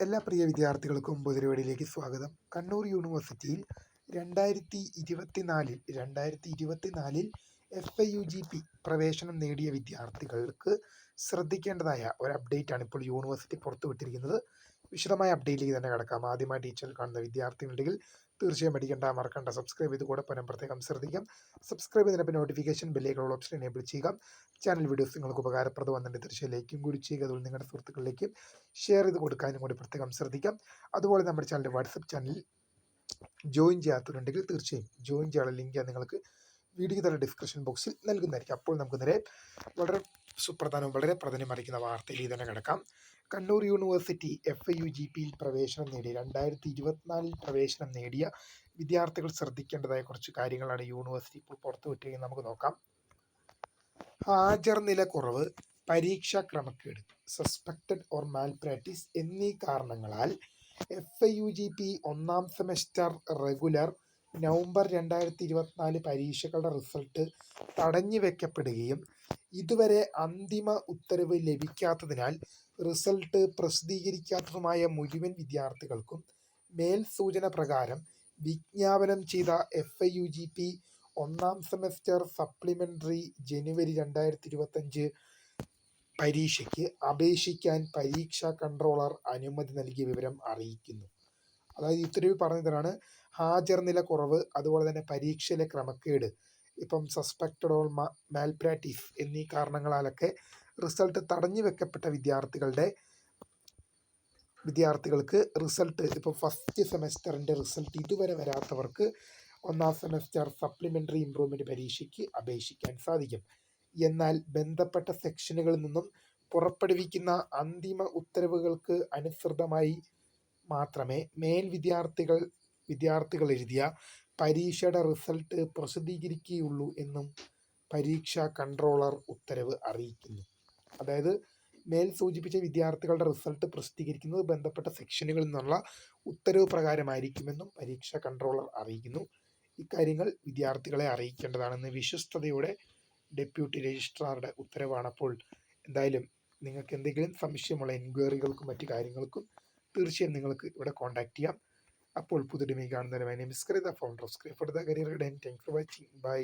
എല്ലാ പ്രിയ വിദ്യാർത്ഥികൾക്കും പൊതുപരിപാടിയിലേക്ക് സ്വാഗതം. കണ്ണൂർ യൂണിവേഴ്സിറ്റിയിൽ രണ്ടായിരത്തി ഇരുപത്തിനാലിൽ രണ്ടായിരത്തി ഇരുപത്തിനാലിൽ F I U G P പ്രവേശനം നേടിയ വിദ്യാർത്ഥികൾക്ക് ശ്രദ്ധിക്കേണ്ടതായ ഒരു അപ്ഡേറ്റ് ആണ് ഇപ്പോൾ യൂണിവേഴ്സിറ്റി പുറത്തുവിട്ടിരിക്കുന്നത്. വിശദമായ അപ്ഡേറ്റിലേക്ക് തന്നെ കിടക്കാം. ആദ്യമായി ടീച്ചർ കാണുന്ന വിദ്യാർത്ഥികളുണ്ടെങ്കിൽ തീർച്ചയായും പഠിക്കേണ്ട മറക്കണ്ട. സബ്സ്ക്രൈബ് ചെയ്ത് കൂടെ പരം പ്രത്യേകം ശ്രദ്ധിക്കാം. സബ്സ്ക്രൈബ് ചെയ്തതിനൊപ്പം നോട്ടിഫിക്കേഷൻ ബെല്ലേക്കുള്ള ഓപ്ഷൻ എനേബിൾ ചെയ്യുക. ചാനൽ വീഡിയോസ് നിങ്ങൾക്ക് ഉപകാരപ്രദമാകുന്നുണ്ട് തീർച്ചയായും ലൈക്കും കൂടി ചെയ്യുക. അതുപോലെ നിങ്ങളുടെ സുഹൃത്തുക്കളിലേക്ക് ഷെയർ ചെയ്ത് കൊടുക്കാനും കൂടി പ്രത്യേകം ശ്രദ്ധിക്കാം. അതുപോലെ നമ്മുടെ ചാനലിന്റെ വാട്സപ്പ് ചാനൽ ജോയിൻ ചെയ്യാത്തവരുണ്ടെങ്കിൽ തീർച്ചയായും ജോയിൻ ചെയ്യാനുള്ള ലിങ്ക് നിങ്ങൾക്ക് വീഡിയോ തന്നെ ഡിസ്ക്രിപ്ഷൻ ബോക്സിൽ നൽകുന്നതായിരിക്കും. അപ്പോൾ നമുക്ക് നേരെ വളരെ സുപ്രധാനവും വളരെ പ്രാധാന്യമറിയിക്കുന്ന വാർത്തയിൽ തന്നെ കിടക്കാം. Kannur university F I U G പിയിൽ പ്രവേശനം നേടി രണ്ടായിരത്തി ഇരുപത്തിനാലിൽ പ്രവേശനം നേടിയ വിദ്യാർത്ഥികൾ ശ്രദ്ധിക്കേണ്ടതായ കുറച്ച് കാര്യങ്ങളാണ് യൂണിവേഴ്സിറ്റി ഇപ്പോൾ പുറത്തുവിട്ടിരിക്കുന്നത് നമുക്ക് നോക്കാം. ഹാജർ നില കുറവ് പരീക്ഷാ ക്രമക്കേട് സസ്പെക്റ്റഡ് ഓർ മാൽ പ്രാക്ടീസ് എന്നീ കാരണങ്ങളാൽ F I U G P ഒന്നാം സെമസ്റ്റർ റെഗുലർ നവംബർ രണ്ടായിരത്തി ഇരുപത്തിനാല് പരീക്ഷകളുടെ റിസൾട്ട് തടഞ്ഞു വെക്കപ്പെടുകയും ഇതുവരെ അന്തിമ ഉത്തരവ് ലഭിക്കാത്തതിനാൽ റിസൾട്ട് പ്രസിദ്ധീകരിക്കാത്തതുമായ മുഴുവൻ വിദ്യാർത്ഥികൾക്കും മേൽ സൂചന പ്രകാരം വിജ്ഞാപനം ചെയ്ത F I U G P ഒന്നാം സെമസ്റ്റർ സപ്ലിമെന്ററി ജനുവരി രണ്ടായിരത്തി ഇരുപത്തഞ്ച് പരീക്ഷയ്ക്ക് അപേക്ഷിക്കാൻ പരീക്ഷാ കൺട്രോളർ അനുമതി നൽകിയ വിവരം അറിയിക്കുന്നു. അതായത് ഉത്തരവ് പറഞ്ഞതാണ് ഹാജർ നില കുറവ് അതുപോലെ തന്നെ പരീക്ഷയിലെ ക്രമക്കേട് ഇപ്പം സസ്പെക്റ്റഡ് ഓൾ മാൽ പ്രാക്ടീസ് എന്നീ കാരണങ്ങളാലൊക്കെ റിസൾട്ട് തടഞ്ഞു വെക്കപ്പെട്ട വിദ്യാർത്ഥികളുടെ വിദ്യാർത്ഥികൾക്ക് റിസൾട്ട് ഇപ്പോൾ ഫസ്റ്റ് സെമസ്റ്ററിന്റെ റിസൾട്ട് ഇതുവരെ വരാത്തവർക്ക് ഒന്നാം സെമസ്റ്റർ സപ്ലിമെന്ററി ഇംപ്രൂവ്മെന്റ് പരീക്ഷയ്ക്ക് അപേക്ഷിക്കാൻ സാധിക്കും. എന്നാൽ ബന്ധപ്പെട്ട സെക്ഷനുകളിൽ നിന്നും പുറപ്പെടുവിക്കുന്ന അന്തിമ ഉത്തരവുകൾക്ക് അനുസൃതമായി മാത്രമേ മേൽ വിദ്യാർത്ഥികൾ വിദ്യാർത്ഥികൾ എഴുതിയ പരീക്ഷയുടെ റിസൾട്ട് പ്രസിദ്ധീകരിക്കുകയുള്ളൂ എന്നും പരീക്ഷാ കൺട്രോളർ ഉത്തരവ് അറിയിക്കുന്നു. അതായത് മേൽ സൂചിപ്പിച്ച വിദ്യാർത്ഥികളുടെ റിസൾട്ട് പ്രസിദ്ധീകരിക്കുന്നത് ബന്ധപ്പെട്ട സെക്ഷനുകളിൽ നിന്നുള്ള ഉത്തരവ് പ്രകാരമായിരിക്കുമെന്നും പരീക്ഷാ കൺട്രോളർ അറിയിക്കുന്നു. ഇക്കാര്യങ്ങൾ വിദ്യാർത്ഥികളെ അറിയിക്കേണ്ടതാണെന്ന് വിശ്വസ്തയോടെ ഡെപ്യൂട്ടി രജിസ്ട്രാറുടെ ഉത്തരവാണ് അപ്പോൾ എന്തായാലും നിങ്ങൾക്ക് എന്തെങ്കിലും സംശയമുള്ള എൻക്വയറികൾക്കും മറ്റു കാര്യങ്ങൾക്കും തീർച്ചയായും നിങ്ങൾക്ക് ഇവിടെ കോൺടാക്ട് ചെയ്യാം. അപ്പോൾ പുതുടിമി കാണുന്നവരുമായി Namaskrita founder of script career den thank for watching bye